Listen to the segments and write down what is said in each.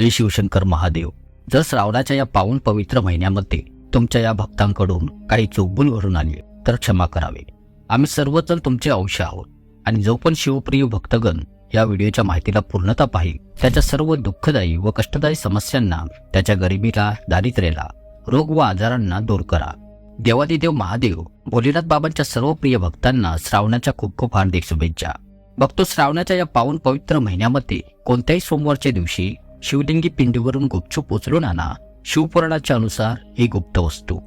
हे शिवशंकर महादेव जर श्रावणाच्या या पावन पवित्र महिन्यामध्ये तुमच्या या भक्तांकडून काही चोकबुल घडून आली तर क्षमा करावे. आम्ही सर्वजण तुमचे अंश आहोत आणि जो पण शिवप्रिय भक्तगण या व्हिडिओच्या माहितीला पूर्णता पाहिल त्याच्या सर्व दुःखदायी व कष्टदायी समस्यांना त्याच्या गरिबीला दारिद्र्याला रोग व आजारांना दूर करा. देवादिदेव महादेव भोलेनाथ बाबांच्या सर्व प्रिय भक्तांना श्रावणाच्या खूप खूप हार्दिक शुभेच्छा. भक्तो श्रावणाच्या या पावन पवित्र महिन्यामध्ये कोणत्याही सोमवारच्या दिवशी शिवलिंगी पिंडीवरून गुपचूप उचलून आणा. शिवपुराणाच्या अनुसार ही गुप्त वस्तू.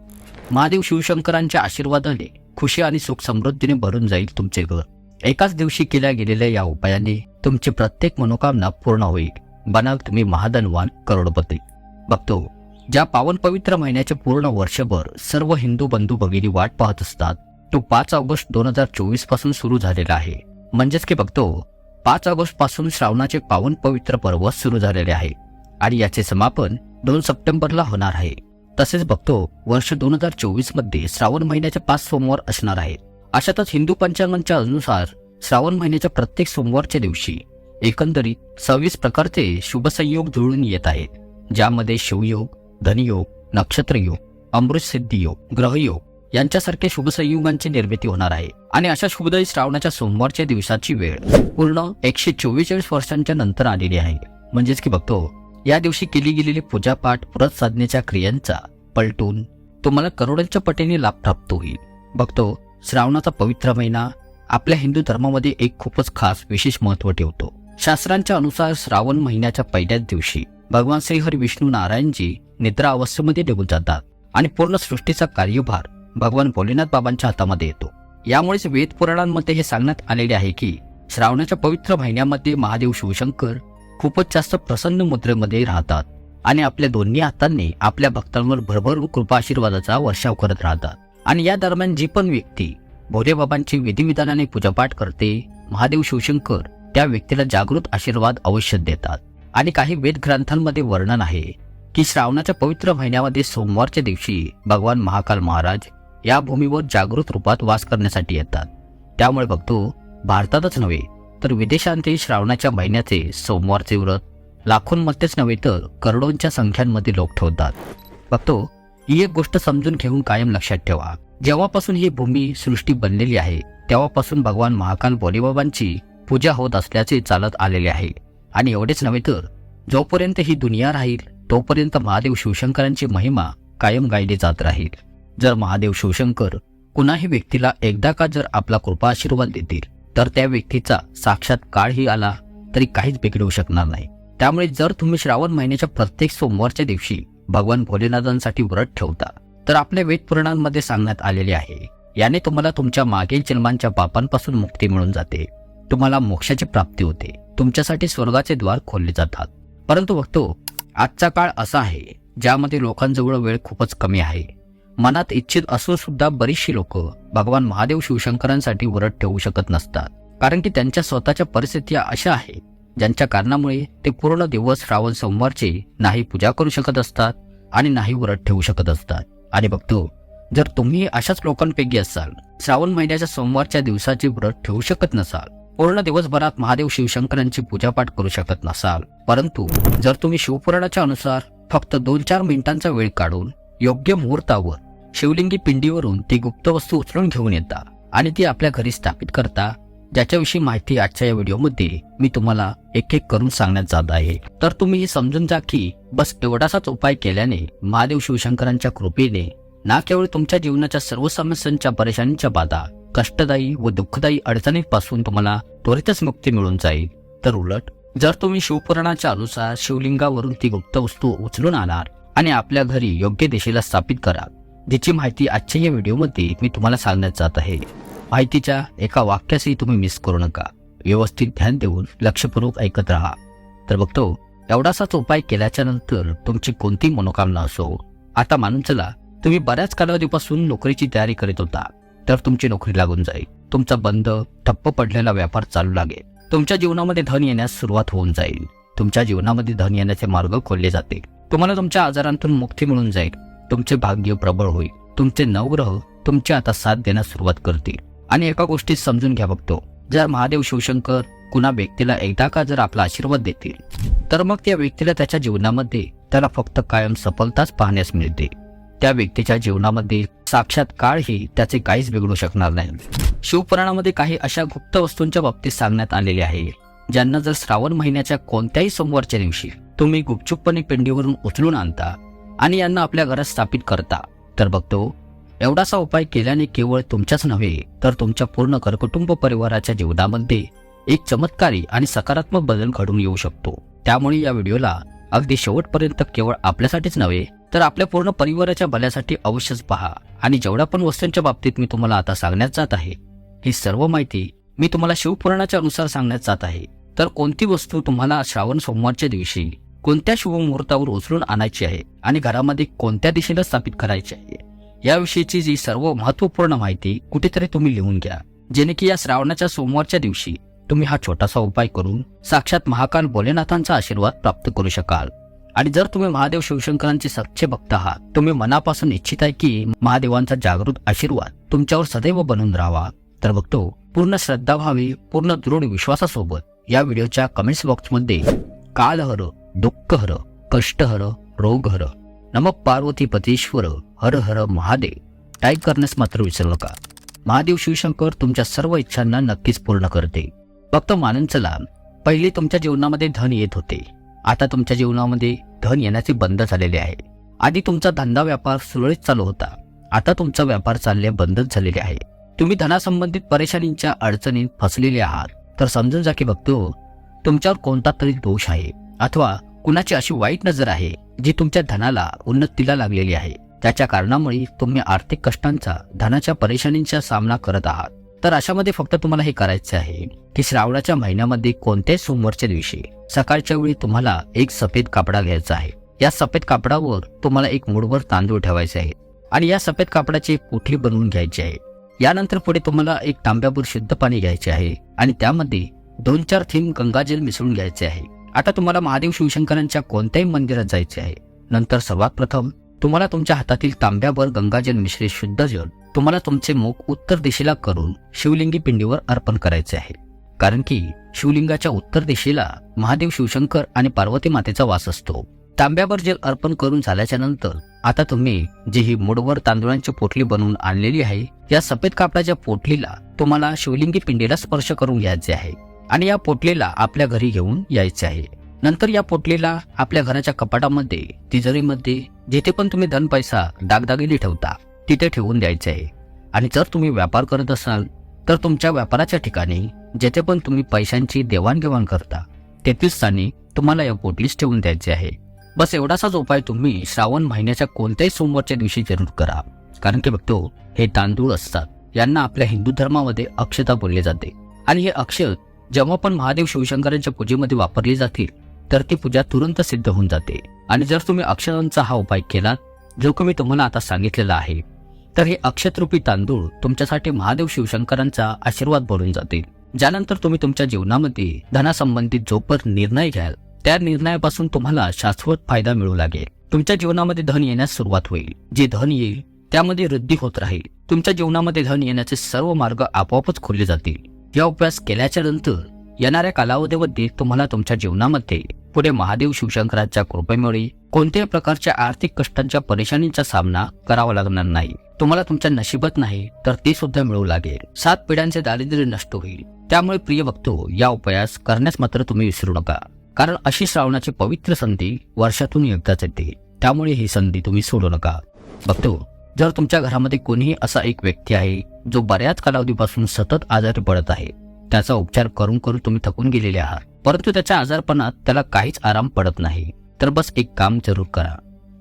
महादेव शिवशंकरांच्या आशीर्वादाने खुशी आणि सुख समृद्धीने भरून जाईल तुमचे घर. एकाच दिवशी केल्या गेलेल्या या उपायाने तुमची प्रत्येक मनोकामना पूर्ण होईल. बनाल तुम्ही महाधनवान करोडपती. बघतो ज्या पावन पवित्र महिन्याचे पूर्ण वर्षभर सर्व हिंदू बंधू भगिनी वाट पाहत असतात तो पाच ऑगस्ट दोन हजार चोवीसपासून सुरू झालेला आहे. म्हणजेच की बघतो पाच ऑगस्टपासून श्रावणाचे पावन पवित्र पर्व सुरू झालेले आहे आणि याचे समापन दोन सप्टेंबरला होणार आहे. तसेच बघतो वर्ष दोन हजार चोवीसमध्ये श्रावण महिन्याचे पाच सोमवार असणार आहेत अशातच हिंदू पंचांगांच्या अनुसार श्रावण महिन्याच्या प्रत्येक सोमवारच्या दिवशी एकंदरीत सव्वीस प्रकारचे शुभसंयोग जुळून येत आहेत ज्यामध्ये शिवयोग धनयोग नक्षत्रयोग अमृत सिद्धी योग ग्रहयोग यांच्यासारख्या शुभसंयुगांची निर्मिती होणार आहे. आणि अशा शुभदायी श्रावणाच्या सोमवारच्या दिवसाची वेळ पूर्ण एकशे चोवेचाळीस वर्षांच्या नंतर आलेली आहे. म्हणजेच की बघतो या दिवशी केली गेलेली पूजापाठ व्रत साधनेच्या क्रियांचा पलटून तुम्हाला करोडांच्या पटीने लाभ प्राप्त होईल. बघतो श्रावणाचा पवित्र महिना आपल्या हिंदू धर्मामध्ये एक खूपच खास विशेष महत्त्व ठेवतो. शास्त्रांच्या अनुसार श्रावण महिन्याच्या पहिल्याच दिवशी भगवान श्रीहरी विष्णू नारायणजी निद्रा अवस्थेमध्ये निघून जातात आणि पूर्ण सृष्टीचा कार्यभार भगवान भोलेनाथ बाबांच्या हातामध्ये येतो. यामुळेच वेद पुराणांमध्ये हे सांगण्यात आलेले आहे की श्रावणाच्या पवित्र महिन्यामध्ये महादेव शिवशंकर खूपच जास्त प्रसन्न मुद्रेमध्ये राहतात आणि आपल्या दोन्ही हातांनी आपल्या भक्तांवर भरभरून कृपा आशीर्वादाचा वर्षाव करत राहतात. आणि या दरम्यान जी पण व्यक्ती भोलेबाबांची विधिविधानाने पूजापाठ करते महादेव शिवशंकर त्या व्यक्तीला जागृत आशीर्वाद अवश्य देतात. आणि काही वेद ग्रंथांमध्ये वर्णन आहे की श्रावणाच्या पवित्र महिन्यामध्ये सोमवारच्या दिवशी भगवान महाकाल महाराज या भूमीवर जागृत रूपात वास करण्यासाठी येतात. त्यामुळे बघतो भारतातच नव्हे तर विदेशांतही श्रावणाच्या महिन्याचे सोमवारचे व्रत लाखोंमध्येच नव्हे तर करोडोंच्या संख्यांमध्ये लोक ठेवतात. बघतो ही एक गोष्ट समजून घेऊन कायम लक्षात ठेवा. जेव्हापासून ही भूमी सृष्टी बनलेली आहे तेव्हापासून भगवान महाकाल भोलेबाबांची पूजा होत असल्याचे चालत आलेले आहे. आणि एवढेच नव्हे तर जोपर्यंत ही दुनिया राहील तोपर्यंत महादेव शिवशंकरांची महिमा कायम गायली जात राहील. जर महादेव शिवशंकर कुणाही व्यक्तीला एकदा का जर आपला कृपा आशीर्वाद देतील तर त्या व्यक्तीचा साक्षात काळही आला तरी काहीच बिघडवू शकणार नाही. त्यामुळे जर तुम्ही श्रावण महिन्याच्या प्रत्येक सोमवारच्या दिवशी भगवान भोलेनाथांसाठी व्रत ठेवता तर आपल्या वेदपुराणांमध्ये सांगण्यात आलेले आहे याने तुम्हाला तुमच्या मागील जन्मांच्या पापांपासून मुक्ती मिळून जाते. तुम्हाला मोक्षाची प्राप्ती होते. तुमच्यासाठी स्वर्गाचे द्वार खोलले जातात. परंतु बघतो आजचा काळ असा आहे ज्यामध्ये लोकांजवळ वेळ खूपच कमी आहे. मनात इच्छित असून सुद्धा बरीचशी लोक भगवान महादेव शिवशंकरांसाठी व्रत ठेवू शकत नसतात. कारण की त्यांच्या स्वतःच्या परिस्थिती अशा आहेत ज्यांच्या कारणामुळे ते पूर्ण दिवस श्रावण सोमवारचे नाही पूजा करू शकत असतात आणि नाही व्रत ठेवू शकत असतात. आणि बघतो जर तुम्ही अशाच लोकांपैकी असाल श्रावण महिन्याच्या सोमवारच्या दिवसाचे व्रत ठेवू शकत नसाल पूर्ण दिवसभरात महादेव शिवशंकरांची पूजापाठ करू शकत नसाल परंतु जर तुम्ही शिवपुराणाच्या अनुसार फक्त दोन चार मिनिटांचा वेळ काढून योग्य मुहूर्तावर शिवलिंगी पिंडीवरून ती गुप्त वस्तू उचलून घेऊन येता आणि ती आपल्या घरी स्थापित करता ज्याच्याविषयी माहिती आजच्या या व्हिडिओमध्ये मी तुम्हाला एक एक करून सांगण्यात जात आहे. तर तुम्ही हे समजून जा की बस एवढासाच उपाय केल्याने महादेव शिवशंकरांच्या कृपेने ना केवळ तुमच्या जीवनाच्या सर्व समस्यांच्या परेशानीच्या बाधा कष्टदायी व दुःखदायी अडचणींपासून तुम्हाला त्वरितच मुक्ती मिळून जाईल. तर उलट जर तुम्ही शिवपुराणाच्या अनुसार शिवलिंगावरून ती गुप्त वस्तू उचलून आणार आणि आपल्या घरी योग्य दिशेला स्थापित करा ज्याची माहिती आजच्या या व्हिडिओमध्ये मी तुम्हाला सांगण्यात जात आहे. माहितीच्या एका वाक्यासही तुम्ही मिस करू नका. व्यवस्थित ध्यान देऊन लक्षपूर्वक ऐकत राहा. तर बघतो एवढासाच उपाय केल्याच्यानंतर तुमची कोणती मनोकामना असो आता मानून चला तुम्ही बऱ्याच कालावधीपासून नोकरीची तयारी करीत होता तर तुमची नोकरी लागून जाईल. तुमचा बंद ठप्प पडलेला व्यापार चालू लागेल. तुमच्या जीवनामध्ये धन येण्यास सुरुवात होऊन जाईल. तुमच्या जीवनामध्ये धन येण्याचे मार्ग खोलले जाते तुम्हाला तुमच्या आजारांतून मुक्ती मिळून जाईल. तुमचे भाग्य प्रबळ होईल. तुमचे नवग्रह तुमचे आता साथ देण्यास सुरुवात करतील. आणि एका गोष्टी समजून घ्या बघतो जर महादेव शिवशंकर कुणा व्यक्तीला एकदा का जर आपला आशीर्वाद देतील तर मग त्या व्यक्तीला त्याच्या जीवनामध्ये त्याला फक्त कायम सफलताच पाहण्यास मिळते. त्या व्यक्तीच्या जीवनामध्ये साक्षात काळही त्याचे काहीच बिघडू शकणार नाही. शिवपुराणामध्ये काही अशा गुप्त वस्तूंच्या बाबतीत सांगण्यात आलेले आहे ज्यांना जर श्रावण महिन्याच्या कोणत्याही सोमवारच्या दिवशी तुम्ही गुपचूपपणे पिंडीवरून उचलून आणता आणि यांना आपल्या घरात स्थापित करता. तर बघतो एवढासा उपाय केल्याने केवळ तुमच्याच नव्हे तर तुमच्या पूर्ण करकुटुंब परिवाराच्या जीवनामध्ये एक चमत्कारी आणि सकारात्मक बदल घडून येऊ शकतो. त्यामुळे या व्हिडिओला अगदी शेवटपर्यंत केवळ आपल्यासाठीच नव्हे तर आपल्या पूर्ण परिवाराच्या भल्यासाठी अवश्यच पहा. आणि जेवढ्या पण वस्तूंच्या बाबतीत मी तुम्हाला आता सांगण्यात जात आहे ही सर्व माहिती मी तुम्हाला शिवपुराणाच्या अनुसार सांगण्यात जात आहे. तर कोणती वस्तू तुम्हाला श्रावण सोमवारच्या दिवशी कोणत्या शुभमुहूर्तावर उचलून आणायची आहे आणि घरामध्ये कोणत्या दिशेला स्थापित करायची आहे? याविषयीची जी सर्व महत्त्वपूर्ण माहिती कुठेतरी तुम्ही लिहून घ्या. जेणे की या श्रावणाच्या सोमवारच्या दिवशी तुम्ही हा छोटासा उपाय करून साक्षात महाकाल भोलेनाथांचा आशीर्वाद प्राप्त करू शकाल. आणि जर तुम्ही महादेव शिवशंकरांचे सच्चे भक्त आहात तुम्ही मनापासून इच्छित आहे की महादेवांचा जागृत आशीर्वाद तुमच्यावर सदैव बनून राहावा. तर बघतो पूर्ण श्रद्धा व्हावी पूर्ण दृढ विश्वासासोबत या व्हिडिओच्या कमेंट्स बॉक्समध्ये कालहर दुःखहर कष्टहर रोगहर नम पार्वती पतीश्वर हर हर महादेव टाईप करण्यास मात्र विसरू नका महादेव शिवशंकर तुमच्या सर्व इच्छांना नक्कीच पूर्ण करते फक्त मानून चला पहिले तुमच्या जीवनामध्ये धन येत होते आता तुमच्या जीवनामध्ये धन येण्याचे बंद झालेले आहे आधी तुमचा धंदा व्यापार सुरळीत चालू होता आता तुमचा व्यापार चालले बंदच झालेले आहे तुम्ही धनासंबंधित परेशानींच्या अडचणीत फसलेले आहात तर समजून जा की बघतो तुमच्यावर कोणता तरी दोष आहे अथवा कुणाची अशी वाईट नजर आहे जी तुमच्या धनाला उन्नतीला लागलेली आहे. त्याच्या कारणामुळे तुम्ही आर्थिक कष्टांचा धनाच्या परेशानींचा सामना करत आहात. तर अशामध्ये फक्त तुम्हाला हे करायचे आहे की श्रावणाच्या महिन्यामध्ये कोणत्याही सोमवारच्या दिवशी सकाळच्या वेळी तुम्हाला एक सफेद कापडा घ्यायचा आहे. या सफेद कापडावर तुम्हाला एक मुठभर तांदूळ ठेवायचे आहे आणि या सफेद कापडाची एक बनवून घ्यायची आहे. यानंतर पुढे तुम्हाला एक तांब्याभर शुद्ध पाणी घ्यायचे आहे आणि त्यामध्ये दोन चार थीम गंगाजल मिसळून घ्यायचे आहे. आता तुम्हाला महादेव शिवशंकरांच्या कोणत्याही मंदिरात जायचे आहे. नंतर सर्वात प्रथम तुम्हाला तुमच्या हातातील तांब्यावर गंगाजल मिश्रित शुद्ध जल तुम्हाला तुमचे मुख उत्तर दिशेला करून शिवलिंगी पिंडीवर अर्पण करायचे आहे. कारण की शिवलिंगाच्या उत्तर दिशेला महादेव शिवशंकर आणि पार्वती मातेचा वास असतो. तांब्यावर जल अर्पण करून झाल्याच्यानंतर आता तुम्ही जी ही मुडवर तांदुळांची पोटली बनवून आणलेली आहे या सफेद कापडाच्या पोटलीला तुम्हाला शिवलिंगी पिंडीला स्पर्श करून घ्यायचे आहे. आणि या पोटलीला आपल्या घरी घेऊन यायचे आहे. नंतर या पोटलीला आपल्या घराच्या कपाटामध्ये तिजोरीमध्ये जिथे पण तुम्ही धन पैसा दागदागिने ठेवता तिथे ठेवून द्यायचे आहे. आणि जर तुम्ही व्यापार करत असाल तर तुमच्या व्यापाराच्या ठिकाणी जेथे पण तुम्ही पैशांची देवाणघेवाण करता तेथील स्थानी तुम्हाला या पोटलीस ठेवून द्यायचे आहे. बस एवढासाच उपाय तुम्ही श्रावण महिन्याच्या कोणत्याही सोमवारच्या दिवशी जरूर करा. कारण की बघतो हे तांदूळ असतात. यांना आपल्या हिंदू धर्मामध्ये अक्षता बोलले जाते. आणि हे अक्षत जेव्हा पण महादेव शिवशंकरांच्या पूजेमध्ये वापरली जातील तर ती पूजा तुरंत सिद्ध होऊन जाते. आणि जर तुम्ही अक्षरांचा हा उपाय केलात जो की मी तुम्हाला आता सांगितलेला आहे तर हे अक्षतरूपी तांदूळ तुमच्यासाठी महादेव शिवशंकरांचा आशीर्वाद बनून जातील. ज्यानंतर तुम्ही तुमच्या जीवनामध्ये धनासंबंधित जो पण निर्णय घ्याल त्या निर्णयापासून तुम्हाला शाश्वत फायदा मिळू लागेल. तुमच्या जीवनामध्ये धन येण्यास सुरुवात होईल. जे धन येईल त्यामध्ये वृद्धी होत राहील. तुमच्या जीवनामध्ये धन येण्याचे सर्व मार्ग आपोआपच खुलले जातील. या अभ्यास केल्याच्यानंतर येणाऱ्या कालावधीमध्ये तुम्हाला तुमच्या जीवनामध्ये पुढे महादेव शिवशंकरांच्या कृपेमुळे कोणत्याही प्रकारच्या आर्थिक कष्टांच्या परेशानीचा सामना करावा लागणार नाही. तुम्हाला तुमच्या नशिबात नाही तर ते सुद्धा मिळू लागेल. सात पिढ्यांचे दारिद्र्य नष्ट होईल. त्यामुळे प्रिय बघतो या उपायास करण्यास मात्र तुम्ही विसरू नका. कारण अशी श्रावणाची पवित्र संधी वर्षातून एकदाच येते. त्यामुळे ही संधी तुम्ही सोडू नका. बघतो जर तुमच्या घरामध्ये कोणीही असा एक व्यक्ती आहे जो बऱ्याच कालावधीपासून सतत आजारी पडत आहे त्याचा उपचार करून करून तुम्ही थकून गेलेले आहात परंतु त्याच्या आजारपणात त्याला काहीच आराम पडत नाही तर बस एक काम जरूर करा.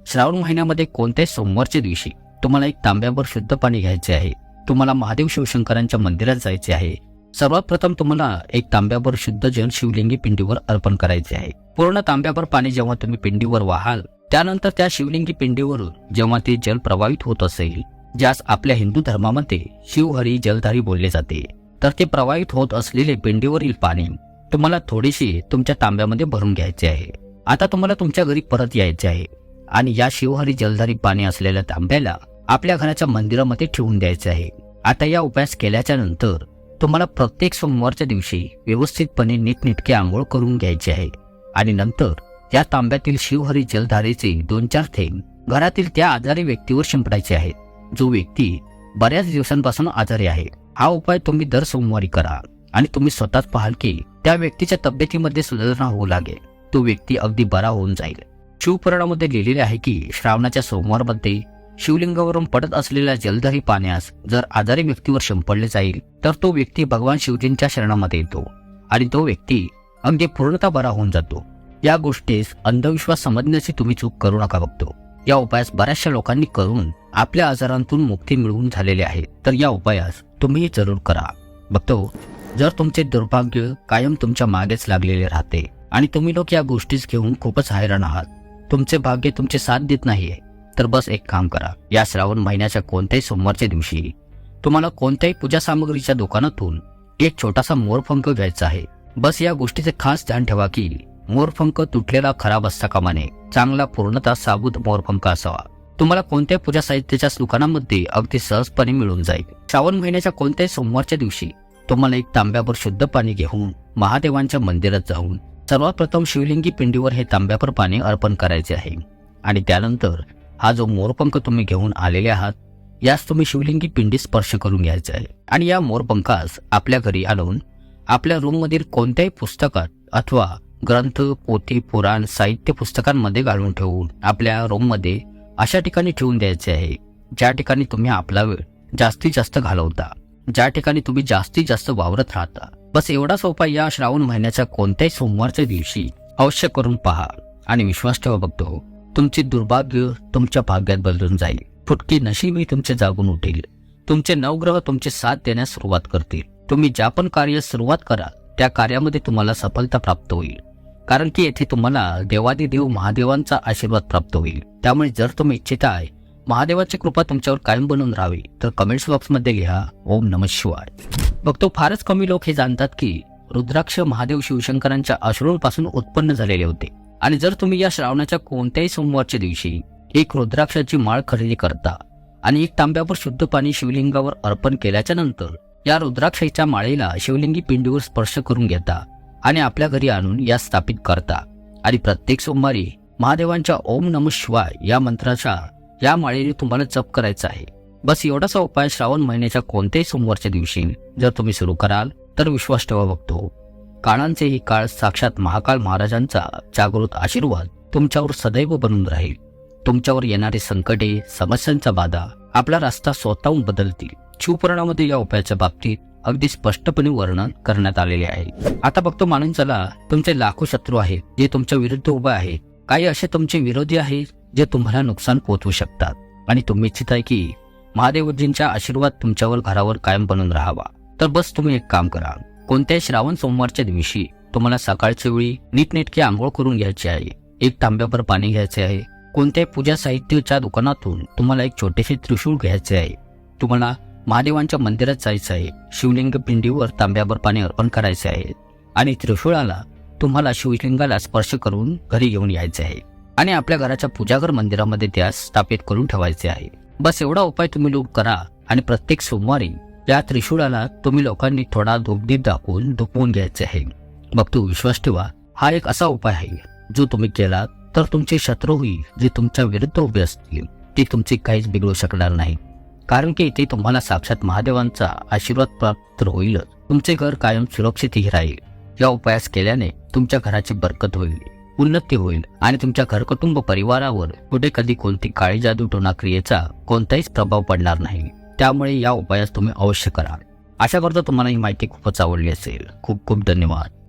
श्रावण महिन्यामध्ये कोणत्याही सोमवारच्या दिवशी तुम्हाला एक तांब्यावर शुद्ध पाणी घ्यायचे आहे तुम्हाला महादेव शिवशंकरांच्या मंदिरात जायचे आहे सर्वात प्रथम तुम्हाला एक तांब्यावर शुद्ध जल शिवलिंगी पिंडीवर अर्पण करायचे आहे. पूर्ण तांब्यावर पाणी जेव्हा तुम्ही पिंडीवर वाहाल त्यानंतर त्या शिवलिंगी पिंडीवरून जेव्हा ते जल प्रवाहित होत असेल ज्यास आपल्या हिंदू धर्मामध्ये शिवहरी जलधारी बोलले जाते तर ते प्रवाहित होत असलेले पिंडीवरील पाणी तुम्हाला थोडीशी तुमच्या तांब्यामध्ये भरून घ्यायचे आहे. आता तुम्हाला तुमच्या घरी परत यायचे आहे आणि या शिवहरी जलधारी पाणी असलेल्या तांब्याला आपल्या घराच्या मंदिरामध्ये ठेवून द्यायचे आहे. आता या उपायास केल्याच्यानंतर तुम्हाला प्रत्येक सोमवारच्या दिवशी व्यवस्थितपणे नीटनेटके आंघोळ करून घ्यायची आहे आणि नंतर त्या तांब्यातील शिवहरी जलधारेचे दोन चार थेंब घरातील त्या आजारी व्यक्तीवर शिंपडायचे आहेत. जो व्यक्ती बऱ्याच दिवसांपासून आजारी आहे हा उपाय तुम्ही दर सोमवारी करा आणि तुम्ही स्वतःच पाहाल की त्या व्यक्तीच्या तब्येतीमध्ये सुधारणा होऊ लागेल. तो व्यक्ती अगदी बरा होऊन जाईल. शिवपुराणामध्ये लिहिलेले आहे की श्रावणाच्या सोमवारमध्ये शिवलिंगावरून पडत असलेल्या जलधारी पाण्यास जर आजारी व्यक्तीवर शिंपडले जाईल तर तो व्यक्ती भगवान शिवजींच्या शरणामध्ये येतो आणि तो व्यक्ती अगदी पूर्णतः बरा होऊन जातो. या गोष्टीस अंधविश्वास समजण्याची तुम्ही चूक करू नका बघतो. या उपायास बऱ्याचशा लोकांनी करून आपल्या आजारांतून मुक्ती मिळवून झालेली आहे. तर या उपायास तुम्ही जरूर करा. बघतो जर तुमचे दुर्भाग्य कायम तुमच्या मागेच लागलेले राहते आणि तुम्ही लोक या गोष्टीस घेऊन खूपच हैराण आहात तुमचे भाग्य तुमचे साथ देत नाहीये तर बस एक काम करा. या श्रावण महिन्याच्या कोणत्याही सोमवारच्या दिवशी तुम्हाला कोणत्याही पूजा सामग्रीच्या दुकानातून एक छोटासा मोरपंख घ्यायचा आहे. बस या गोष्टीचे खास ध्यान ठेवा की मोरपंख तुटलेला खराब असता कामा नये चांगला पूर्णतः साबूत मोरपंख असावा. तुम्हाला कोणत्याही पूजा साहित्याच्या दुकानामध्ये अगदी सहजपणे मिळून जाईल. श्रावण महिन्याच्या कोणत्याही सोमवारच्या दिवशी तुम्हाला एक तांब्यावर शुद्ध पाणी घेऊन महादेवांच्या मंदिरात जाऊन सर्वात प्रथम शिवलिंगी पिंडीवर हे तांब्यावर पाणी अर्पण करायचे आहे. आणि त्यानंतर हा जो मोरपंख तुम्ही घेऊन आलेले आहात यास तुम्ही शिवलिंगी पिंडी स्पर्श करून घ्यायचे आहे. आणि या मोरपंखास आपल्या घरी आणून आपल्या रूममधील कोणत्याही पुस्तकात अथवा ग्रंथ पोथी पुराण साहित्य पुस्तकांमध्ये घालून ठेवून आपल्या रूममध्ये अशा ठिकाणी ठेवून द्यायचे आहे ज्या ठिकाणी तुम्ही आपला वेळ जास्तीत जास्त घालवता ज्या ठिकाणी तुम्ही जास्तीत जास्त वावरत राहता. बस एवढा सोपा या श्रावण महिन्याच्या कोणत्याही सोमवारच्या दिवशी अवश्य करून पहा आणि विश्वास ठेवा बघतो तुमचे दुर्भाग्य तुमच्या भाग्यात बदलून जाईल. फुटकी नशीबही तुमचे जागून उठेल. तुमचे नवग्रह तुमचे साथ देण्यास सुरुवात करतील. तुम्ही ज्या पण कार्य सुरुवात कराल त्या कार्यामध्ये तुम्हाला सफलता प्राप्त होईल. कारण की येथे तुम्हाला देवादिदेव महादेवांचा आशीर्वाद प्राप्त होईल. त्यामुळे जर तुम्ही इच्छित आहे महादेवाची कृपा तुमच्यावर कायम बनून राहावी तर कमेंट्स बॉक्समध्ये लिहा ओम नम शिवाय. बघतो फारच कमी लोक हे जाणतात की रुद्राक्ष महादेव शिवशंकरांच्या अश्रूंपासून उत्पन्न झालेले होते. आणि जर तुम्ही या श्रावणाच्या कोणत्याही सोमवारच्या दिवशी एक रुद्राक्षाची माळ खरेदी करता आणि एक तांब्यावर शुद्ध पाणी शिवलिंगावर अर्पण केल्याच्यानंतर या रुद्राक्षाच्या माळेला शिवलिंगी पिंडीवर स्पर्श करून घेता आणि आपल्या घरी आणून या स्थापित करता. आणि प्रत्येक सोमवारी महादेवांच्या ओम नम शिवाय या मंत्राच्या या माळेने तुम्हाला जप करायचा आहे. बस एवढासा उपाय श्रावण महिन्याच्या कोणत्याही सोमवारच्या दिवशी जर तुम्ही सुरू कराल तर विश्वास ठेवा बघतो काळांचे ही काळ साक्षात महाकाळ महाराजांचा जागृत आशीर्वाद तुमच्यावर सदैव बनून राहील. तुमच्यावर येणारे संकटे समस्यांचा बाधा आपला रस्ता स्वतःहून बदलतील. शिवपुराणामध्ये या उपायाच्या बाबतीत अगदी स्पष्टपणे वर्णन करण्यात आलेले आहे. आता बघतो मानून चला तुमचे लाखो शत्रू आहेत जे तुमच्या विरुद्ध उभे आहेत. काही असे तुमचे विरोधी आहेत जे तुम्हाला नुकसान पोहोचवू शकतात. आणि तुम्ही इच्छित आहे की महादेवजींचा आशीर्वाद तुमच्यावर घरावर कायम बनून राहावा. तर बस तुम्ही एक काम करा. कोणत्याही श्रावण सोमवारच्या दिवशी तुम्हाला सकाळच्या वेळी नीटनेटकी आंघोळ करून घ्यायची आहे. एक तांब्यावर पाणी घ्यायचे आहे. कोणत्याही पूजा साहित्याच्या दुकानातून तुम्हाला एक छोटेसे त्रिशूळ घ्यायचे आहे. तुम्हाला महादेवांच्या मंदिरात जायचं आहे. शिवलिंग पिंडीवर तांब्यावर पाणी अर्पण करायचे आहे. आणि त्रिशूळाला तुम्हाला शिवलिंगाला स्पर्श करून घरी घेऊन यायचे आहे. आणि आपल्या घराच्या पूजाघर मंदिरामध्ये त्यास स्थापित करून ठेवायचे आहे. बस एवढा उपाय तुम्ही लोक करा आणि प्रत्येक सोमवारी या त्रिशूळाला तुम्ही लोकांनी थोडा धूपदीप दाखवून धुपवून घ्यायचे आहे. मग तू विश्वास ठेवा हा एक असा उपाय आहे. जो तुम्ही केला तर तुमचे शत्रूही जे तुमच्या विरुद्ध उभे असतील. ते तुमचे काहीच बिघडू शकणार नाही कारण की इथे तुम्हाला साक्षात महादेवांचा आशीर्वाद प्राप्त होईलच. तुमचे घर कायम सुरक्षितही राहील. या उपायास केल्याने तुमच्या घराची बरकत होईल उन्नती होईल आणि तुमच्या घरकुटुंब परिवारावर कुठे कधी कोणती काळी जादू टोना क्रियेचा कोणताहीच प्रभाव पडणार नाही. त्यामुळे या उपायास तुम्ही अवश्य करा. आशा करतो तुम्हाला ही माहिती खूपच आवडली असेल. खूप खूप धन्यवाद.